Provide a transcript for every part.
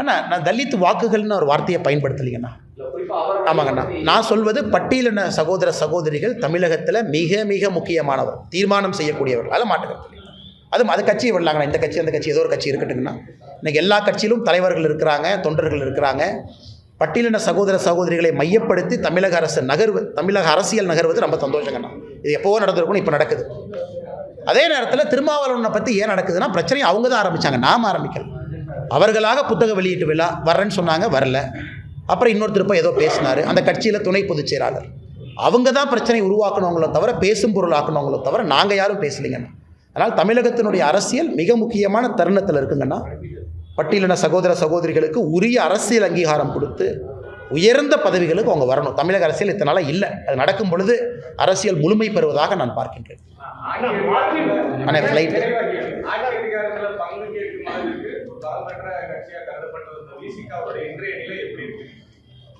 அண்ணா நான் தலித் வாக்குகள்னு ஒரு வார்த்தையை பயன்படுத்தலைங்கண்ணா. ஆமாங்கண்ணா. நான் சொல்வது பட்டியலின சகோதர சகோதரிகள் தமிழகத்தில் மிக மிக முக்கியமானவர் தீர்மானம் செய்யக்கூடியவர் அதில் மாட்டுக்கிறது அதுவும் அது கட்சியை விடலாங்கண்ணா. இந்த கட்சி அந்த கட்சி ஏதோ ஒரு கட்சி இருக்கட்டுங்கண்ணா இன்றைக்கி எல்லா கட்சியிலும் தலைவர்கள் இருக்கிறாங்க தொண்டர்கள் இருக்கிறாங்க. பட்டியலின சகோதர சகோதரிகளை மையப்படுத்தி தமிழக அரசு நகர்வு தமிழக அரசியல் நகர்வது ரொம்ப சந்தோஷங்கண்ணா. இது எப்போவோ நடந்திருக்கும் இப்போ நடக்குது. அதே நேரத்தில் திருமாவளவனை பற்றி ஏன் நடக்குதுன்னா பிரச்சனையை அவங்க தான் ஆரம்பித்தாங்க நாம் ஆரம்பிக்கல. அவர்களாக புத்தக வெளியீட்டு விழா வரேன்னு சொன்னாங்க வரல. அப்புறம் இன்னொருத்தர் போய் ஏதோ பேசினார். அந்த கட்சியில் துணை பொதுச் செயலாளர். அவங்க தான் பிரச்சனை உருவாக்கணுங்களோ தவிர பேசும் பொருள் ஆக்கணுங்களோ தவிர நாங்கள் யாரும் பேசலைங்கண்ணா அதனால் தமிழகத்தினுடைய அரசியல் மிக முக்கியமான தருணத்தில் இருக்குங்கண்ணா பட்டியலின சகோதர சகோதரிகளுக்கு உரிய அரசியல் அங்கீகாரம் கொடுத்து உயர்ந்த பதவிகளுக்கு அவங்க வரணும். தமிழக அரசியல் இத்தனை நாளாக இல்லை. அது நடக்கும் பொழுது அரசியல் முழுமை பெறுவதாக நான் பார்க்கின்றேன். அண்ணே, flight.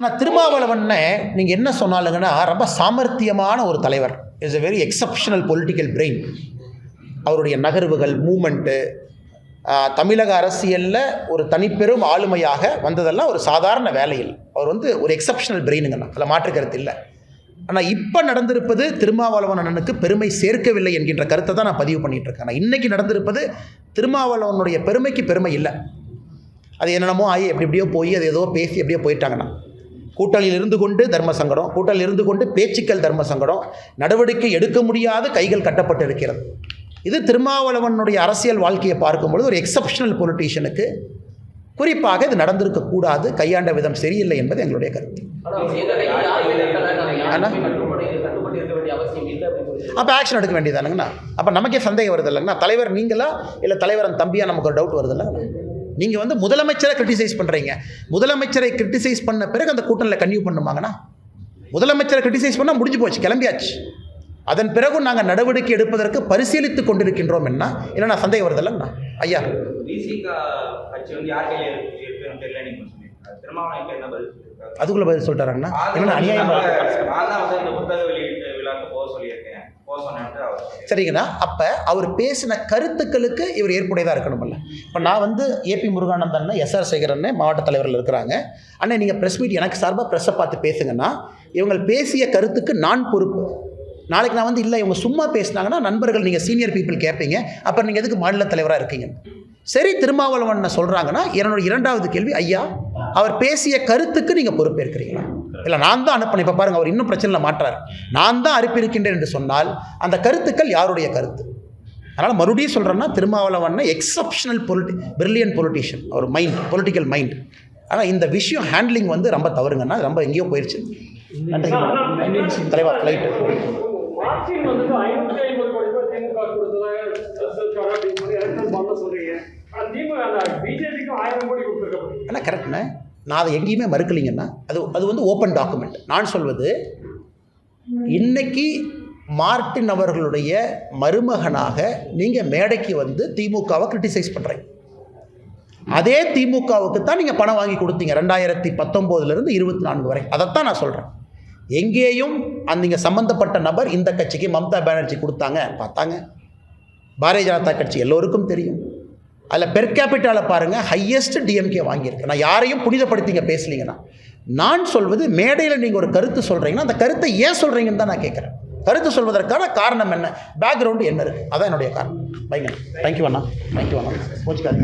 நான் திருமாவளவனை நீங்கள் என்ன சொன்னாலுங்கன்னா ரொம்ப சாமர்த்தியமான ஒரு தலைவர். Is a very exceptional political brain அவருடைய நகர்வுகள் மூமெண்ட்டு தமிழக அரசியலில் ஒரு தனிப்பெரும் ஆளுமையாக வந்ததெல்லாம் ஒரு சாதாரண வேலையில். அவர் வந்து ஒரு எக்ஸப்ஷனல் பிரெயினுங்கண்ணா அதில் மாற்று கருத்து இல்லை. ஆனால் இப்போ நடந்திருப்பது திருமாவளவன் அண்ணனுக்கு பெருமை சேர்க்கவில்லை என்கின்ற கருத்தை தான் நான் பதிவு பண்ணிட்டு இருக்கேன். ஆனால் இன்றைக்கி நடந்திருப்பது திருமாவளவனுடைய பெருமைக்கு பெருமை இல்லை. அது என்னென்னமோ ஆகி எப்படி எப்படியோ போய் அது ஏதோ பேசி எப்படியோ போயிட்டாங்கண்ணா. கூட்டணியில் இருந்து கொண்டு தர்ம சங்கடம் கூட்டணியில் இருந்து கொண்டு பேச்சுக்கள் தர்ம சங்கடம் நடவடிக்கை எடுக்க முடியாத கைகள் கட்டப்பட்டு இருக்கிறது. இது திருமாவளவனுடைய அரசியல் வாழ்க்கையை பார்க்கும்பொழுது ஒரு எக்ஸப்ஷனல் பொலிட்டீஷியனுக்கு குறிப்பாக இது நடந்திருக்க கூடாது கையாண்ட விதம் சரியில்லை என்பது எங்களுடைய கருத்து. அப்போ ஆக்ஷன் எடுக்க வேண்டியதானுங்கண்ணா அப்போ நமக்கே சந்தேகம் வருது இல்லைங்கண்ணா? தலைவர் நீங்களா? இல்லை தலைவரன் தம்பியாக நமக்கு ஒரு டவுட் வருது இல்லைங்கண்ணா? நீங்கள் வந்து முதலமைச்சரை கிரிட்டிசைஸ் பண்ணுறீங்க முதலமைச்சரை கிரிட்டிசைஸ் பண்ண பிறகு அந்த கூட்டணியில் கன்டினியூ பண்ணுமாங்கண்ணா? முதலமைச்சரை கிரிட்டிசைஸ் பண்ணால் முடிஞ்சு போச்சு கிளம்பியாச்சு. அதன் பிறகும் நாங்கள் நடவடிக்கை எடுப்பதற்கு பரிசீலித்து கொண்டிருக்கின்றோம் என்ன? இல்லைண்ணா சந்தேகம் வருது இல்லைங்கண்ணா? ஐயா. அதுக்குள்ளே பதில் சொல்லிட்டாராங்கண்ணா? என்னண்ணா அநியாயமா? சரிங்கண்ணா அப்போ அவர் பேசின கருத்துக்களுக்கு இவர் ஏற்புடையதாக இருக்கணும்ல இப்போ நான் வந்து ஏபி முருகானந்தன் எஸ்ஆர் சேகரன் மாவட்ட தலைவர்கள் இருக்கிறாங்க. அண்ணா நீங்கள் ப்ரெஸ் மீட் எனக்கு சார்பாக ப்ரெஸ்ஸை பார்த்து பேசுங்கன்னா இவங்க பேசிய கருத்துக்கு நான் பொறுப்பு. நாளைக்கு நான் வந்து இல்லை இவங்க சும்மா பேசினாங்கன்னா நண்பர்கள் நீங்கள் சீனியர் பீப்புள் கேட்பீங்க அப்புறம் நீங்கள் எதுக்கு மாநில தலைவராக இருக்கீங்க? சரி திருமாவளவன் சொல்கிறாங்கன்னா என்னோட இரண்டாவது கேள்வி ஐயா அவர் பேசிய கருத்துக்கு நீங்கள் பொறுப்பேற்கிறீங்களா? இல்லை நான் தான் அனுப்பினேன் இப்போ பாருங்கள் அவர் இன்னும் பிரச்சனையில் மாற்றார் நான் தான் அனுப்பியிருக்கின்றேன் என்று சொன்னால் அந்த கருத்துக்கள் யாருடைய கருத்து? அதனால் மறுபடியும் சொல்கிறேன்னா Thirumavalavan exceptional polity brilliant politician அவர் மைண்ட் பொலிட்டிக்கல் மைண்ட் ஆனால் இந்த விஷயம் ஹேண்ட்லிங் வந்து ரொம்ப தவறுங்கன்னா ரொம்ப எங்கேயோ போயிடுச்சு நன்றி. தலைவா ஃப்ளைட்டு மார்ச்சின் வந்துட்டு ஐம்பது கோடி ரூபாய் திமுக கொடுத்ததாக சொல்றாங்க. அண்ணா கரெக்ட்ண்ணே நான் அதை எங்கேயுமே மறுக்கலைங்கன்னா அது அது வந்து ஓப்பன் டாக்குமெண்ட் நான் சொல்வது இன்னைக்கு மார்ட்டின் அவர்களுடைய மருமகனாக நீங்கள் மேடைக்கு வந்து திமுகவை கிரிட்டிசைஸ் பண்ணுறீங்க அதே திமுகவுக்கு தான் நீங்கள் பணம் வாங்கி கொடுத்தீங்க ரெண்டாயிரத்தி பத்தொம்போதுலேருந்து இருபத்தி நான்கு வரை. அதைத்தான் நான் சொல்கிறேன் எங்கேயும் அந்த இங்கே சம்மந்தப்பட்ட நபர் இந்த கட்சிக்கு மம்தா பானர்ஜி கொடுத்தாங்க பார்த்தாங்க. பாரதிய ஜனதா கட்சி எல்லோருக்கும் தெரியும். அதில் பெர் கேபிட்டாவில் பாருங்கள் ஹையஸ்ட் டிஎம்கே வாங்கியிருக்கு. நான் யாரையும் புனிதப்படுத்திங்க பேசலீங்கன்னா நான் சொல்வது மேடையில் நீங்கள் ஒரு கருத்து சொல்கிறீங்கன்னா அந்த கருத்தை ஏன் சொல்கிறீங்கன்னு தான் நான் கேட்குறேன் கருத்து சொல்வதற்கான காரணம் என்ன? பேக்ரவுண்டு என்ன இருக்குது அதான் என்னுடைய காரணம். பைங்க தேங்க்யூ அண்ணா. தேங்க்யூ அண்ணா. போச்சுக்காது